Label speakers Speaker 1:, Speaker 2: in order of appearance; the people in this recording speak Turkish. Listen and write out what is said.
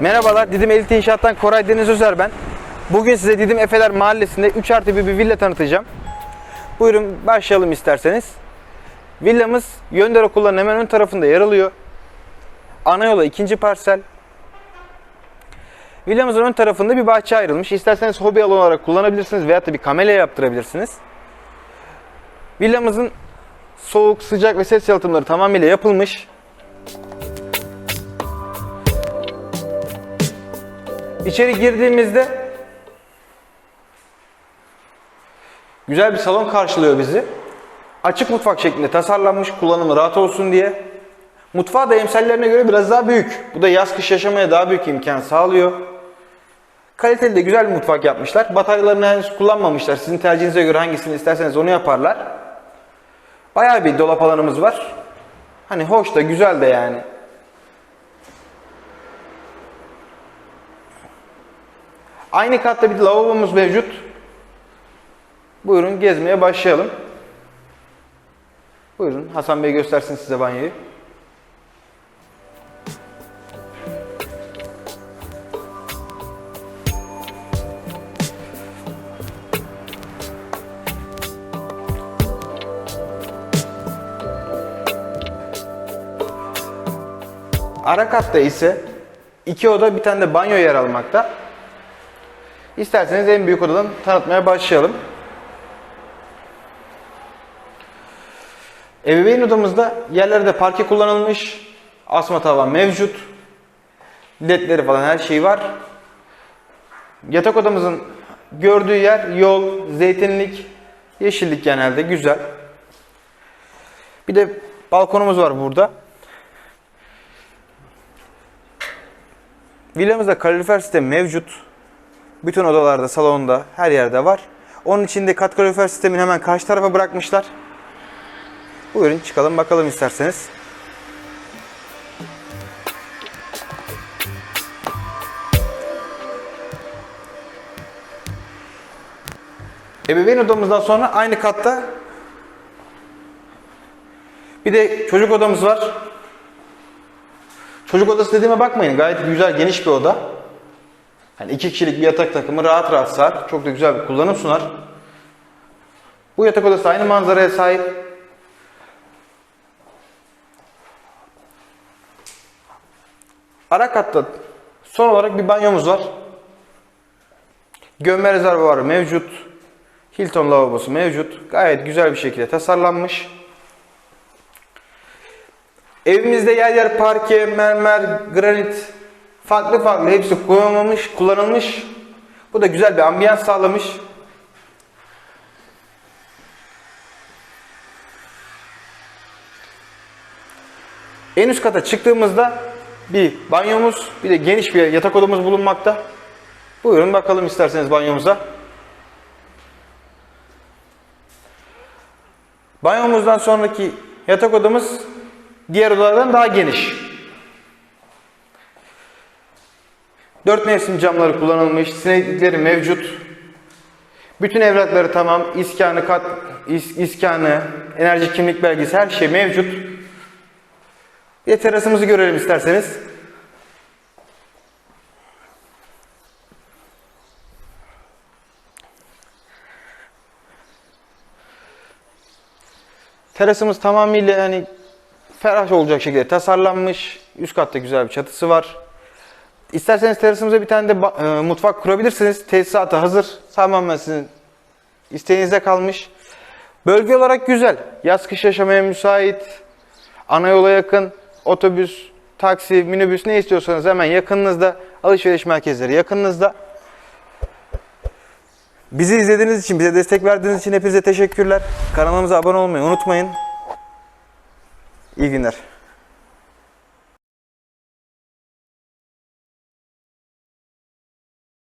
Speaker 1: Merhabalar, Didim Elit İnşaat'tan Koray Deniz Özer ben. Bugün size Didim Efeler Mahallesi'nde 3 artı bir, villa tanıtacağım. Buyurun başlayalım isterseniz. Villamız Yönder Okulları'nın hemen ön tarafında yer alıyor. Ana yola ikinci parsel. Villamızın ön tarafında bir bahçe ayrılmış. İsterseniz hobi alanı olarak kullanabilirsiniz veyahut da bir kamelya yaptırabilirsiniz. Villamızın soğuk, sıcak ve ses yalıtımları tamamıyla yapılmış. İçeri girdiğimizde güzel bir salon karşılıyor bizi. Açık mutfak şeklinde tasarlanmış, kullanımı rahat olsun diye. Mutfağı da emsallerine göre biraz daha büyük. Bu da yaz kış yaşamaya daha büyük imkan sağlıyor. Kaliteli de güzel bir mutfak yapmışlar. Bataryalarını henüz kullanmamışlar. Sizin tercihinize göre hangisini isterseniz onu yaparlar. Bayağı bir dolap alanımız var. Hani hoş da güzel de yani. Aynı katta bir lavabomuz mevcut. Buyurun gezmeye başlayalım. Buyurun Hasan Bey göstersin size banyoyu. Ara katta ise iki oda bir tane de banyo yer almakta. İsterseniz en büyük odadan tanıtmaya başlayalım. Ebeveyn odamızda yerlerde parke kullanılmış, asma tavan mevcut, ledleri falan her şey var. Yatak odamızın gördüğü yer yol, zeytinlik, yeşillik genelde güzel. Bir de balkonumuz var burada. Villamızda kalorifer sistemi mevcut. Bütün odalarda, salonda, her yerde var. Onun için de kat kalorifer sistemini hemen karşı tarafa bırakmışlar. Buyurun çıkalım bakalım isterseniz. Ebeveyn odamızdan sonra aynı katta bir de çocuk odamız var. Çocuk odası dediğime bakmayın. Gayet güzel, geniş bir oda. Yani iki kişilik bir yatak takımı rahat rahat sığar. Çok da güzel bir kullanım sunar. Bu yatak odası aynı manzaraya sahip. Ara katta son olarak bir banyomuz var. Gömme rezervuarı mevcut. Hilton lavabosu mevcut. Gayet güzel bir şekilde tasarlanmış. Evimizde yer yer parke, mermer, granit farklı farklı hepsi kullanılmış, kullanılmış. Bu da güzel bir ambiyans sağlamış. En üst kata çıktığımızda bir banyomuz, bir de geniş bir yatak odamız bulunmakta. Buyurun bakalım isterseniz banyomuza. Banyomuzdan sonraki yatak odamız diğer odalardan daha geniş. Dört mevsim camları kullanılmış, sineklikleri mevcut. Bütün evrakları tamam, iskanı, kat, is, iskanı, enerji kimlik belgesi her şey mevcut. Bir terasımızı görelim isterseniz. Terasımız tamamıyla yani ferah olacak şekilde tasarlanmış. Üst katta güzel bir çatısı var. İsterseniz terasımıza bir tane de e, mutfak kurabilirsiniz. Tesisatı hazır. Tamamen sizin isteğinize kalmış. Bölge olarak güzel. Yaz kış yaşamaya müsait. Ana yola yakın. Otobüs, taksi, minibüs ne istiyorsanız hemen yakınınızda. Alışveriş merkezleri yakınınızda. Bizi izlediğiniz için, bize destek verdiğiniz için hepinize teşekkürler. Kanalımıza abone olmayı unutmayın. İyi günler.